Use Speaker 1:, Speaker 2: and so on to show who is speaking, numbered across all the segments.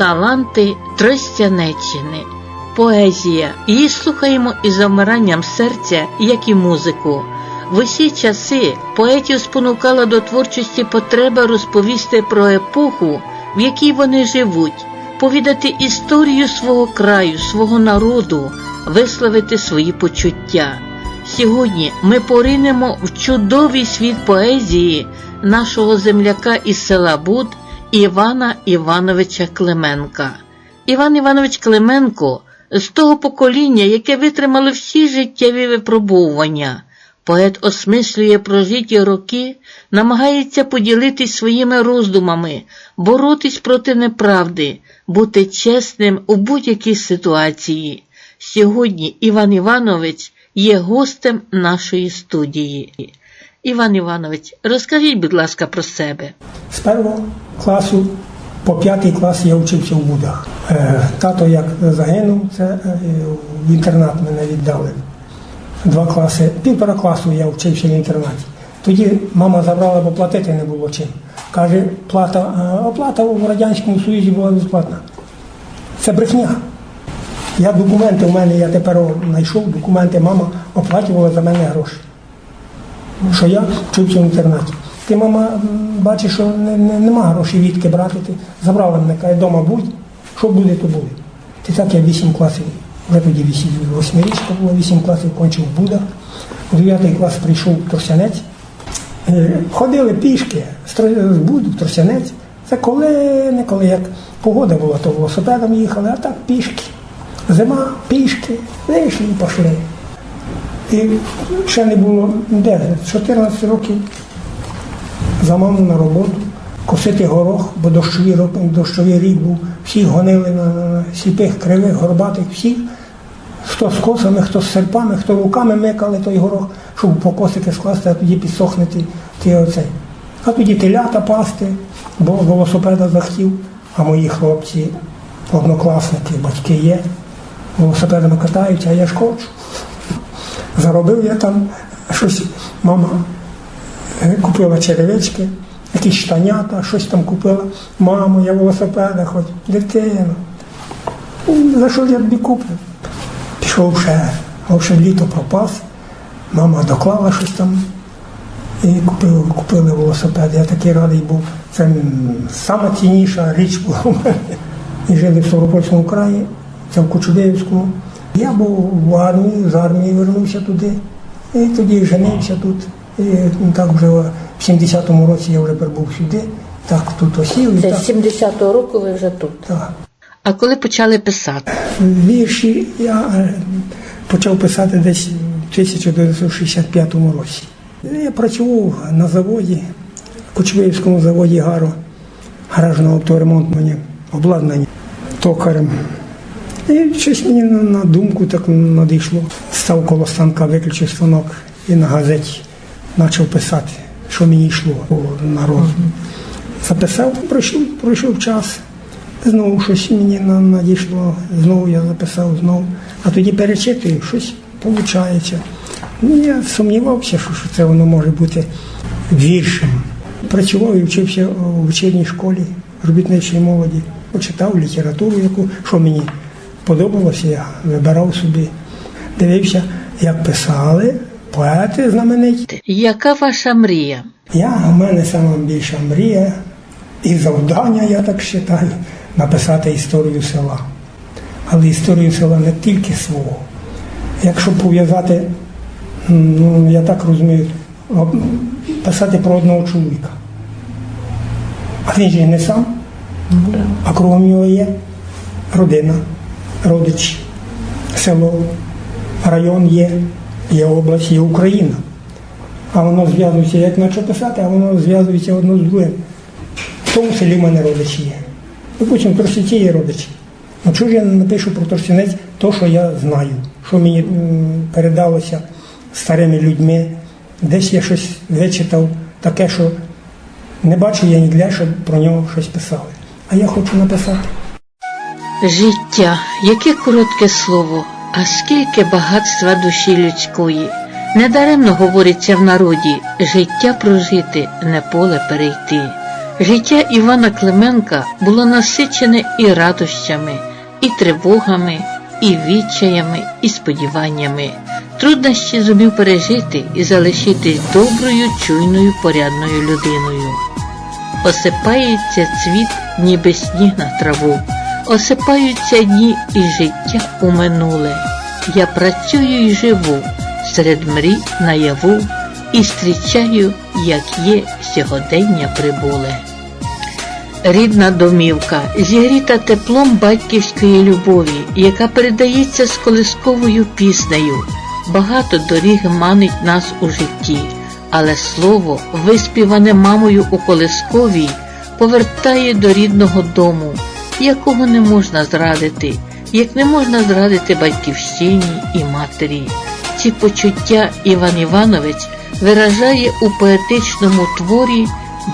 Speaker 1: Таланти Тростянеччини. Поезія. Її слухаємо із замиранням серця, як і музику. В усі часи поетів спонукала до творчості потреба розповісти про епоху, в якій вони живуть, повідати історію свого краю, свого народу, висловити свої почуття. Сьогодні ми поринемо в чудовий світ поезії нашого земляка із села Буд Івана Івановича Клименка. Іван Іванович Клименко з того покоління, яке витримало всі життєві випробовування. Поет осмислює прожиті роки, намагається поділитись своїми роздумами, боротись проти неправди, бути чесним у будь-якій ситуації. Сьогодні Іван Іванович є гостем нашої студії. Іван Іванович, розкажіть, будь ласка, про себе.
Speaker 2: З першого класу по п'ятий клас я вчився в Будах. Е, Тато як загинув, це е, в інтернат мене віддали. Два класи, півтора класу я вчився в інтернаті. Тоді мама забрала, бо платити не було чим. Каже, плата, е, оплата в Радянському Союзі була безплатна. Це брехня. Я документи у мене, я тепер знайшов документи, мама оплачувала за мене гроші що я вчився в інтернаті. Ти, мама, бачиш, що не, не, нема грошей відки брати. Ти забрала мене, каже, вдома будь, що буде, то буде. Ти так я вісім класів, вже тоді вісім, восьмирічка було, вісім класів кончив в Будах. У дев'ятий клас прийшов в Тростянець. Е, Ходили пішки з Буду в Тростянець. Це коли, не коли як погода була, то велосипедом їхали, а так пішки. Зима, пішки, вийшли і пішли. І ще не було де, 14 років за маму на роботу, косити горох, бо дощовий, рок- дощовий рік був, всіх гонили на, сліпих, кривих, горбатих, всіх. Хто з косами, хто з серпами, хто руками микали той горох, щоб по косики скласти, а тоді підсохнути ті оцей. А тоді телята пасти, бо велосипеда захотів, а мої хлопці, однокласники, батьки є, велосипедами катаються, а я ж хочу. Заробив я там щось, мама е, купила черевички, якісь штанята, щось там купила. Мамо, я велосипеда хоч, дитина. «Ну, За що я тобі куплю? Пішов ще, вже літо пропас. Мама доклала щось там і купили, купили велосипед. Я такий радий був. Це м, сама цінніша річ була у мене. І жили в Ставропольському краї, це в Кучубеївському. Я був в армії, з армії вернувся туди. І тоді женився тут. І ну, так вже в 70-му році я вже прибув сюди. Так тут осів
Speaker 1: Це
Speaker 2: так.
Speaker 1: з 70-го року ви вже тут.
Speaker 2: так.
Speaker 1: А коли почали писати?
Speaker 2: Вірші я е, почав писати десь в 1965 році. Я працював на заводі, Кучвеївському заводі Гаро, гаражного авторемонтного обладнання токарем. І щось мені на, думку так надійшло. Став коло станка, виключив станок і на газеті почав писати, що мені йшло на розум. Записав, пройшов, пройшов час. Знову щось мені надійшло, знову я записав, знову. А тоді перечитую, щось виходить. Ну, я сумнівався, що, це воно може бути віршем. Працював і вчився у вечірній школі робітничої молоді. Почитав літературу, яку що мені подобалося, я вибирав собі, дивився, як писали поети знамениті.
Speaker 1: Яка ваша мрія?
Speaker 2: Я, у мене сама більша мрія і завдання, я так вважаю, написати історію села. Але історію села не тільки свого. Якщо пов'язати, ну я так розумію, писати про одного чоловіка. А він же не сам, а кругом його є родина, родичі, село, район є, є область, є Україна. А воно зв'язується, як наче писати, а воно зв'язується одно з другим. В тому селі в мене родичі є. Допустимо, Тростянці є родичі. Ну чого ж я не напишу про Тростянець то, що я знаю, що мені передалося старими людьми, десь я щось вичитав, таке, що не бачу я ніде, щоб про нього щось писали. А я хочу написати.
Speaker 1: Життя, яке коротке слово, а скільки багатства душі людської. Недаремно говориться в народі життя прожити, не поле перейти. Життя Івана Клименка було насичене і радощами, і тривогами, і відчаями, і сподіваннями. Труднощі зумів пережити і залишитись доброю, чуйною, порядною людиною. Осипається цвіт, ніби сніг на траву, осипаються дні і життя у минуле. Я працюю і живу серед мрій наяву і зустрічаю, як є сьогодення прибуле. Рідна домівка, зігріта теплом батьківської любові, яка передається з колисковою піснею. Багато доріг манить нас у житті, але слово, виспіване мамою у колисковій, повертає до рідного дому, якого не можна зрадити, як не можна зрадити батьківщині і матері. Ці почуття Іван Іванович виражає у поетичному творі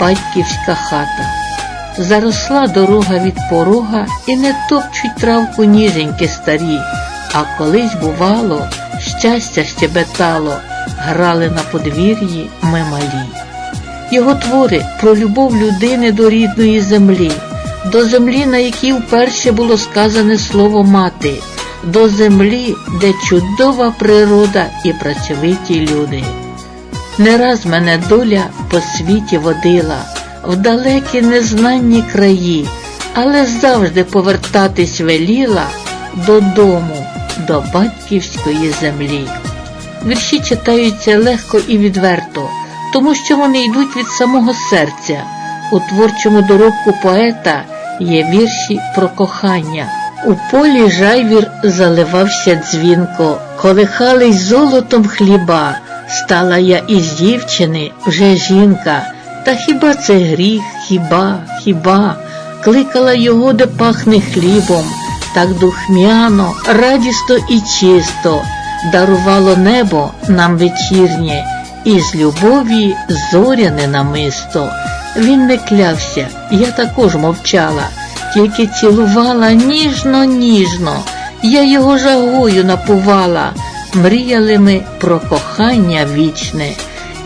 Speaker 1: Батьківська хата. Заросла дорога від порога і не топчуть травку ніженьки старі, а колись, бувало, щастя щебетало, грали на подвір'ї ми малі. Його твори про любов людини до рідної землі, до землі, на якій вперше було сказане слово мати, до землі, де чудова природа і працьовиті люди. Не раз мене доля по світі водила в далекі незнанні краї, але завжди повертатись веліла додому, до батьківської землі. Вірші читаються легко і відверто, тому що вони йдуть від самого серця. У творчому доробку поета є вірші про кохання. У полі жайвір заливався дзвінко, колихались золотом хліба. Стала я із дівчини вже жінка. Та хіба це гріх, хіба, хіба? Кликала його, де пахне хлібом, так духмяно, радісно і чисто, дарувало небо нам вечірнє, і з любові зоряне намисто. Він не клявся, я також мовчала, тільки цілувала ніжно, ніжно, я його жагою напувала, мріяли ми про кохання вічне.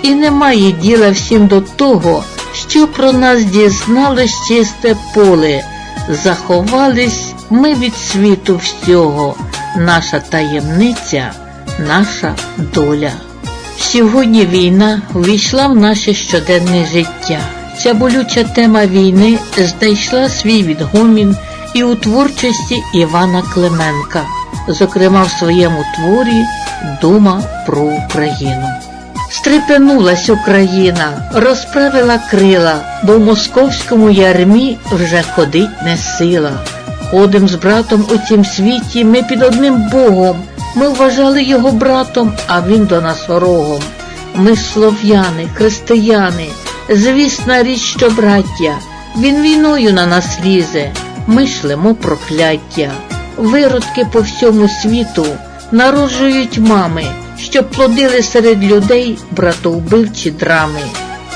Speaker 1: І немає діла всім до того, що про нас дізналось чисте поле, заховались ми від світу всього, наша таємниця, наша доля. Сьогодні війна ввійшла в наше щоденне життя. Ця болюча тема війни знайшла свій відгомін і у творчості Івана Клименка, зокрема в своєму творі Дума про Україну. Стрепенулась Україна, розправила крила, бо в московському ярмі вже ходить не сила. Ходим з братом у цім світі, ми під одним Богом. Ми вважали його братом, а він до нас ворогом. Ми слов'яни, християни, звісна річ, що браття, він війною на нас лізе, ми шлемо прокляття. Виродки по всьому світу народжують мами щоб плодили серед людей братовбивчі драми.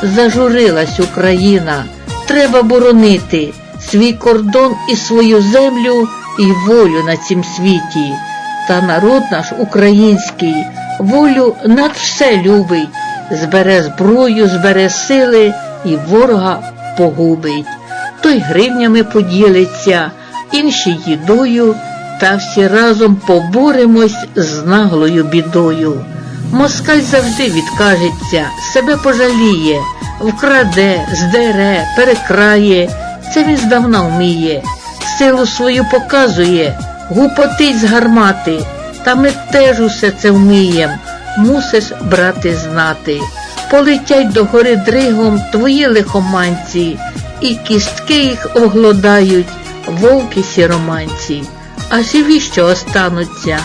Speaker 1: Зажурилась Україна, треба боронити свій кордон і свою землю і волю на цім світі. Та народ наш український волю над все любить, збере зброю, збере сили і ворога погубить. Той гривнями поділиться, інші їдою та всі разом поборемось з наглою бідою. Москаль завжди відкажеться, себе пожаліє, вкраде, здере, перекрає, це він здавна вміє, силу свою показує, гупотить з гармати, та ми теж усе це вмієм, мусиш, брати, знати. Полетять до гори дригом твої лихоманці, і кістки їх оглодають, вовки сіроманці а живі, що остануться,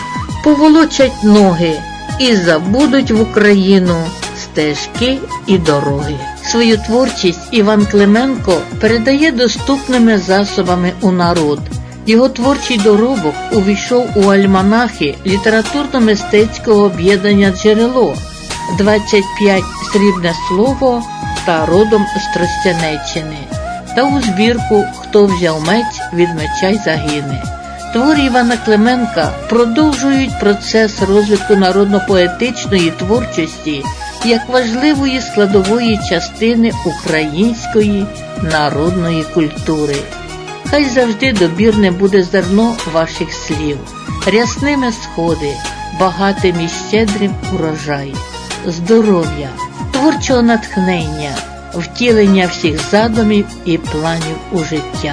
Speaker 1: поволочать ноги і забудуть в Україну стежки і дороги. Свою творчість Іван Клименко передає доступними засобами у народ. Його творчий доробок увійшов у альманахи літературно-мистецького об'єднання джерело 25 срібне слово та родом з Тростянеччини та у збірку Хто взяв меч від меча й загине. Твори Івана Клименка продовжують процес розвитку народно-поетичної творчості як важливої складової частини української народної культури. Хай завжди добірне буде зерно ваших слів, рясними сходи, багатим і щедрим урожай, здоров'я, творчого натхнення, втілення всіх задумів і планів у життя.